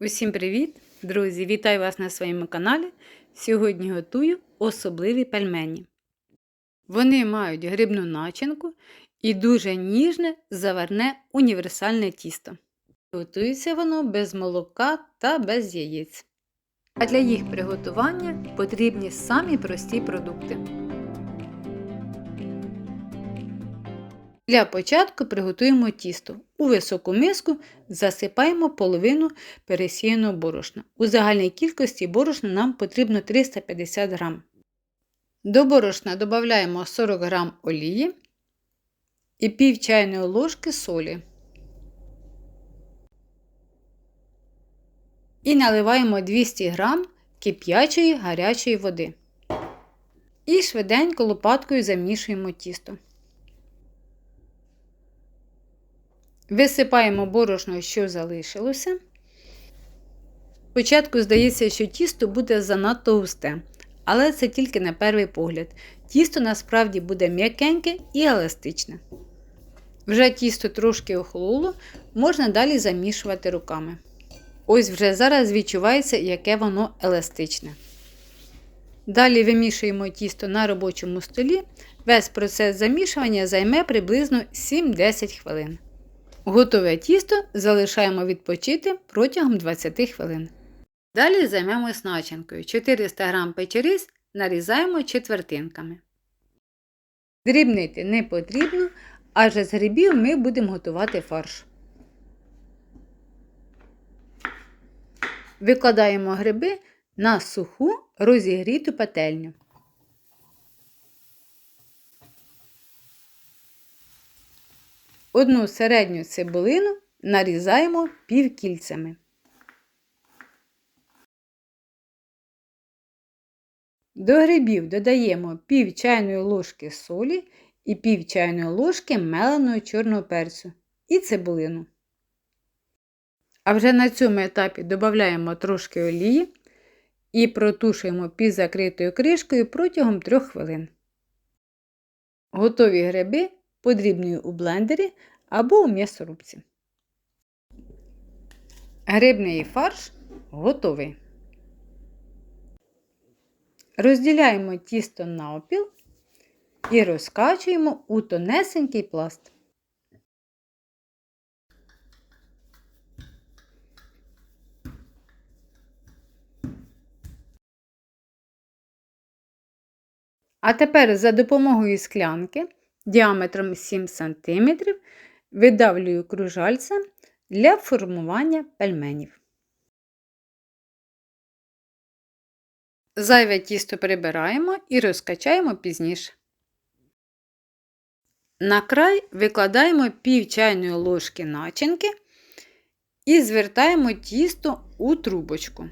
Усім привіт, друзі! Вітаю вас на своєму каналі. Сьогодні готую особливі пельмені. Вони мають грибну начинку і дуже ніжне заварне універсальне тісто. Готується воно без молока та без яєць. А для їх приготування потрібні самі прості продукти. Для початку приготуємо тісто. У високу миску засипаємо половину пересіяного борошна. У загальній кількості борошна нам потрібно 350 г. До борошна додаємо 40 г олії і пів чайної ложки солі. І наливаємо 200 г кип'ячої гарячої води. І швиденько лопаткою замішуємо тісто. Висипаємо борошно, що залишилося. Спочатку здається, що тісто буде занадто густе, але це тільки на перший погляд. Тісто насправді буде м'якеньке і еластичне. Вже тісто трошки охололо, можна далі замішувати руками. Ось вже зараз відчувається, яке воно еластичне. Далі вимішуємо тісто на робочому столі. Весь процес замішування займе приблизно 7-10 хвилин. Готове тісто залишаємо відпочити протягом 20 хвилин. Далі займемось начинкою. 400 г печеріз нарізаємо четвертинками. Дрібнити не потрібно, адже з грибів ми будемо готувати фарш. Викладаємо гриби на суху розігріту пательню. Одну середню цибулину нарізаємо півкільцями. До грибів додаємо пів чайної ложки солі і пів чайної ложки меленого чорного перцю і цибулину. А вже на цьому етапі додаємо трошки олії і протушуємо під закритою кришкою протягом 3 хвилин. Готові гриби подрібнюю у блендері або у м'ясорубці. Грибний фарш готовий. Розділяємо тісто на опіл і розкачуємо у тонесенький пласт. А тепер за допомогою склянки діаметром 7 см видавлюю кружальцем для формування пельменів. Зайве тісто прибираємо і розкачаємо пізніше. На край викладаємо пів чайної ложки начинки і звертаємо тісто у трубочку.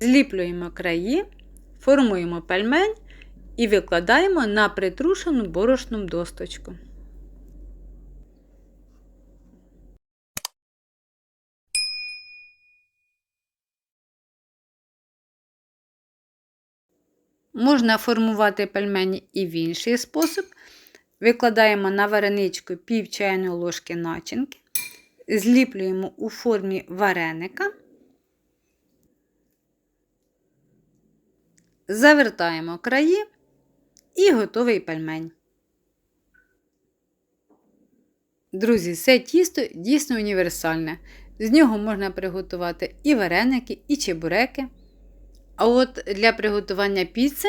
Зліплюємо краї, формуємо пельмень і викладаємо на притрушену борошном досточку. Можна формувати пельмені і в інший спосіб. Викладаємо на вареничку пів чайної ложки начинки, зліплюємо у формі вареника, завертаємо краї і готовий пельмень. Друзі, це тісто дійсно універсальне. З нього можна приготувати і вареники, і чебуреки. А от для приготування піци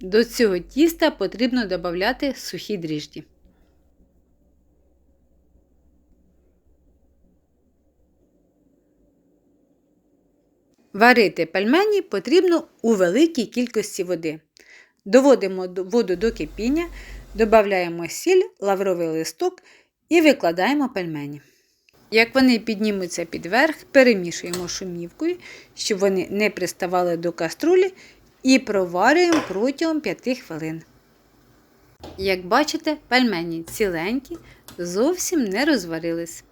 до цього тіста потрібно додати сухі дріжджі. Варити пельмені потрібно у великій кількості води. Доводимо воду до кипіння, додаємо сіль, лавровий листок і викладаємо пельмені. Як вони піднімуться під верх, перемішуємо шумівкою, щоб вони не приставали до каструлі, і проварюємо протягом 5 хвилин. Як бачите, пельмені ціленькі, зовсім не розварились.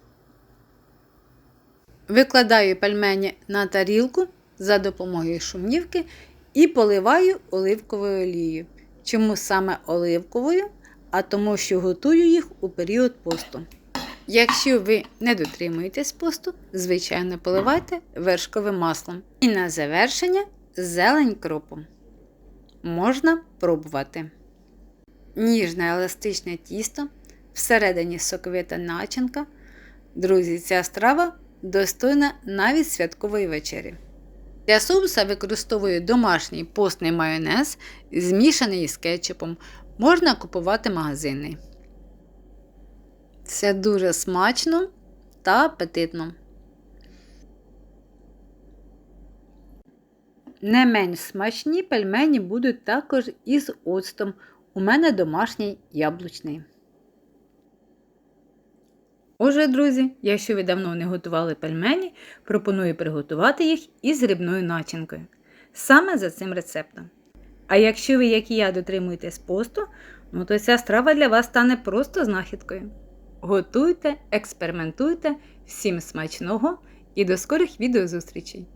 Викладаю пельмені на тарілку за допомогою шумівки і поливаю оливковою олією. Чому саме оливковою? А тому, що готую їх у період посту. Якщо ви не дотримуєтесь посту, звичайно поливайте вершковим маслом. І на завершення зелень кропом. Можна пробувати. Ніжне еластичне тісто, всередині соковита начинка. Друзі, ця страва достойна навіть святкової вечері. Для соуса використовую домашній постний майонез, змішаний з кетчупом. Можна купувати магазинний. Це дуже смачно та апетитно. Не менш смачні пельмені будуть також із оцтом. У мене домашній яблучний. Отже, друзі, якщо ви давно не готували пельмені, пропоную приготувати їх із грибною начинкою. Саме за цим рецептом. А якщо ви, як і я, дотримуєтесь посту, ну то ця страва для вас стане просто знахідкою. Готуйте, експериментуйте, всім смачного і до скорих відеозустрічей!